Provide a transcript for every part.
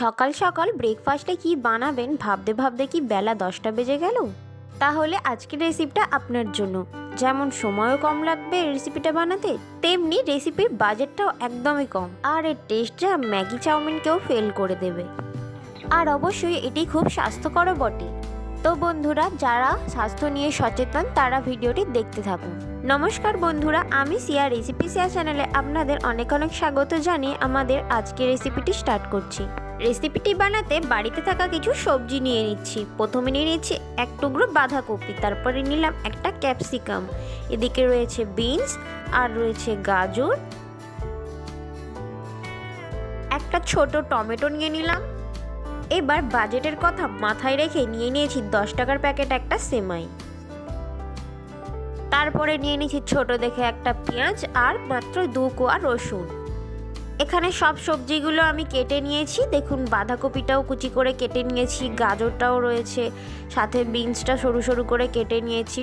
সকাল সকাল ব্রেকফাস্টে কি বানাবেন, ভাবতে ভাবতে কি বেলা দশটা বেজে গেল? তাহলে আজকের রেসিপিটা আপনার জন্য। যেমন সময়ও কম লাগবে রেসিপিটা বানাতে, তেমনি রেসিপির বাজেটটাও একদমই কম। আর এর টেস্টটা ম্যাগি চাউমিনকেও ফেল করে দেবে। আর অবশ্যই এটি খুব স্বাস্থ্যকরও বটে। তো বন্ধুরা, যারা স্বাস্থ্য নিয়ে সচেতন, তারা ভিডিওটি দেখতে থাকুন। নমস্কার বন্ধুরা, আমি সিয়া রেসিপি সিয়া চ্যানেলে আপনাদের অনেক অনেক স্বাগত জানিয়ে আমাদের আজকের রেসিপিটি স্টার্ট করছি। রেসিপিটি বানাতে বাড়িতে থাকা কিছু সবজি নিয়ে নিচ্ছি। প্রথমে নিয়ে নিচ্ছি এক টুকরো বাঁধাকপি, তারপরে নিলাম একটা ক্যাপসিকাম। এদিকে রয়েছে বিনস আর রয়েছে গাজর। একটা ছোট টমেটো নিয়ে নিলাম। এবার বাজেটের কথা মাথায় রেখে নিয়ে নিয়েছি দশ টাকার প্যাকেট একটা সেমাই। তারপরে নিয়ে নিয়েছি ছোট দেখে একটা পেঁয়াজ আর মাত্র দু কোয়া রসুন। এখানে সব সবজিগুলো আমি কেটে নিয়েছি। দেখুন, বাঁধাকপিটাও কুচি করে কেটে নিয়েছি, গাজরটাও রয়েছে, সাথে বিনসটা সরু সরু করে কেটে নিয়েছি,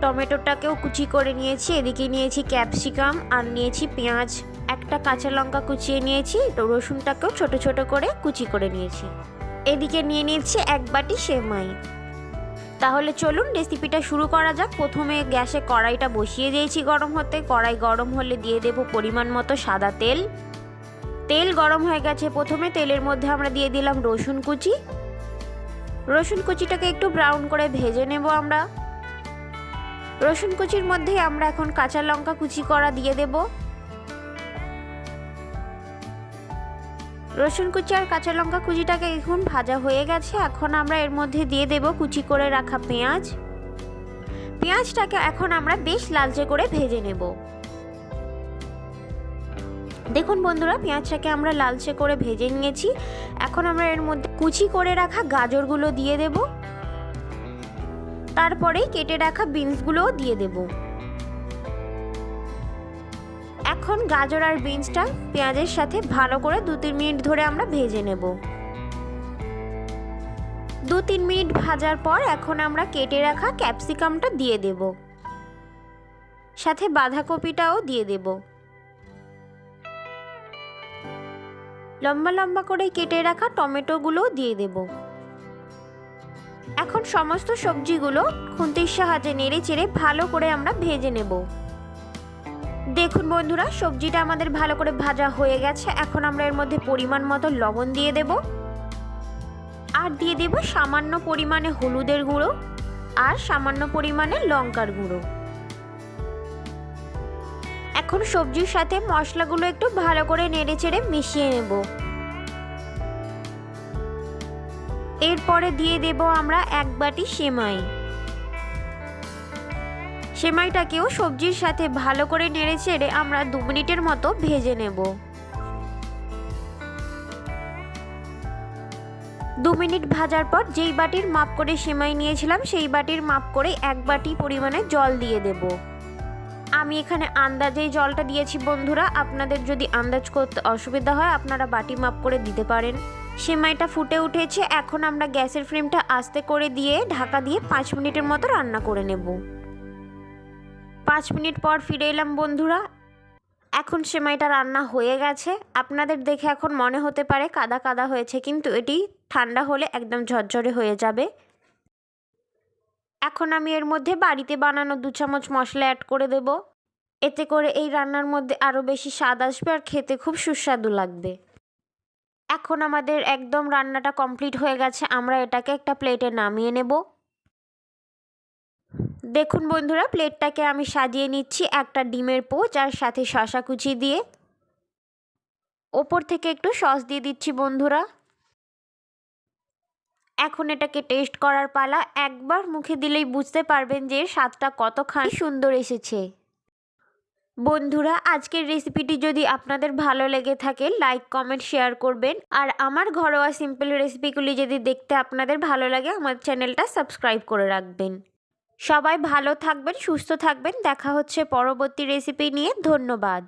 টমেটোটাকেও কুচি করে নিয়েছি, এদিকে নিয়েছি ক্যাপসিকাম আর নিয়েছি পেঁয়াজ। একটা কাঁচা লঙ্কা কুচিয়ে নিয়েছি তো রসুনটাকেও ছোট ছোট করে কুচি করে নিয়েছি। এদিকে নিয়ে নিয়েছি এক বাটি সেমাই। তাহলে চলুন রেসিপিটা শুরু করা যাক। প্রথমে গ্যাসে কড়াইটা বসিয়ে দিয়েছি গরম হতে। কড়াই গরম হলে দিয়ে দেব পরিমাণ মতো সাদা তেল। তেল গরম হয়ে গেছে। প্রথমে তেলের মধ্যে আমরা দিয়ে দিলাম রসুন কুচি। রসুন কুচিটাকে একটু ব্রাউন করে ভেজে নেব আমরা। রসুন কুচির মধ্যেই আমরা এখন কাঁচা লঙ্কা কুচি করা দিয়ে দেব। রসুন কুচি আর কাঁচা লঙ্কা কুচিটাকে এখন ভাজা হয়ে গেছে। এখন আমরা এর মধ্যে দিয়ে দেব কুচি করে রাখা পেঁয়াজ। পেঁয়াজটাকে এখন আমরা বেশ লালচে করে ভেজে নেব। দেখুন বন্ধুরা, পেঁয়াজটাকে আমরা লালচে করে ভেজে নিয়েছি। এখন আমরা এর মধ্যে কুচি করে রাখা গাজরগুলো দিয়ে দেব। তারপরে কেটে রাখা বিনসগুলোও দিয়ে দেব। এখন গাজর আর বিনসটা পেঁয়াজের সাথে ভালো করে দু তিন মিনিট ধরে আমরা ভেজে নেব। দু তিন মিনিট ভাজার পর এখন আমরা কেটে রাখা ক্যাপসিকামটা দিয়ে দেব। সাথে বাঁধাকপিটাও দিয়ে দেবো। লম্বা লম্বা করে কেটে রাখা টমেটোগুলোও দিয়ে দেব। এখন সমস্ত সবজিগুলো খুন্তির সাহায্যে নেড়ে চেড়ে ভালো করে আমরা ভেজে নেব। দেখুন বন্ধুরা, সবজিটা আমাদের ভালো করে ভাজা হয়ে গেছে। এখন আমরা এর মধ্যে পরিমাণ মতো লবণ দিয়ে দেব। আর দিয়ে দেব সামান্য পরিমাণে হলুদের গুঁড়ো আর সামান্য পরিমাণে লঙ্কার গুঁড়ো। এখন সবজির সাথে মশলাগুলো একটু ভালো করে নেড়ে চেড়ে মিশিয়ে নেব। এরপরে দিয়ে দেব আমরা এক বাটি সেমাই। সেমাইটাকেও সবজির সাথে ভালো করে নেড়ে চেড়ে আমরা দু মিনিটের মতো ভেজে নেব। দু মিনিট ভাজার পর যেই বাটির মাপ করে সেমাই নিয়েছিলাম, সেই বাটির মাপ করে এক বাটি পরিমাণে জল দিয়ে দেবো। আমি এখানে আন্দাজেই জলটা দিয়েছি, বন্ধুরা। আপনাদের যদি আন্দাজ করতে অসুবিধা হয়, আপনারা বাটি মাপ করে দিতে পারেন। সেমাইটা ফুটে উঠেছে, এখন আমরা গ্যাসের ফ্লেমটা আস্তে করে দিয়ে ঢাকা দিয়ে পাঁচ মিনিটের মতো রান্না করে নেব। পাঁচ মিনিট পর ফিরে এলাম, বন্ধুরা। এখন সেমাইটা রান্না হয়ে গেছে। আপনাদের দেখে এখন মনে হতে পারে কাদা কাদা হয়েছে, কিন্তু এটি ঠান্ডা হলে একদম ঝরঝরে হয়ে যাবে। এখন আমি এর মধ্যে বাড়িতে বানানো দু চামচ মশলা অ্যাড করে দেব। এতে করে এই রান্নার মধ্যে আরও বেশি স্বাদ আসবে আর খেতে খুব সুস্বাদু লাগবে। এখন আমাদের একদম রান্নাটা কমপ্লিট হয়ে গেছে, আমরা এটাকে একটা প্লেটে নামিয়ে নেব। দেখুন বন্ধুরা, প্লেটটাকে আমি সাজিয়ে নিচ্ছি একটা ডিমের পোচ আর সাথে শশা কুচি দিয়ে। ওপর থেকে একটু সস দিয়ে দিচ্ছি বন্ধুরা। এখন এটাকে টেস্ট করার পালা, একবার মুখে দিলেই বুঝতে পারবেন যে স্বাদটা কতখানি সুন্দর এসেছে। বন্ধুরা, আজকের রেসিপিটি যদি আপনাদের ভালো লেগে থাকে লাইক কমেন্ট শেয়ার করবেন। আর আমার ঘরোয়া সিম্পল রেসিপিগুলি যদি দেখতে আপনাদের ভালো লাগে, আমার চ্যানেলটা সাবস্ক্রাইব করে রাখবেন। সবাই ভালো থাকবেন, সুস্থ থাকবেন। দেখা হচ্ছে পরবর্তী রেসিপি নিয়ে। ধন্যবাদ।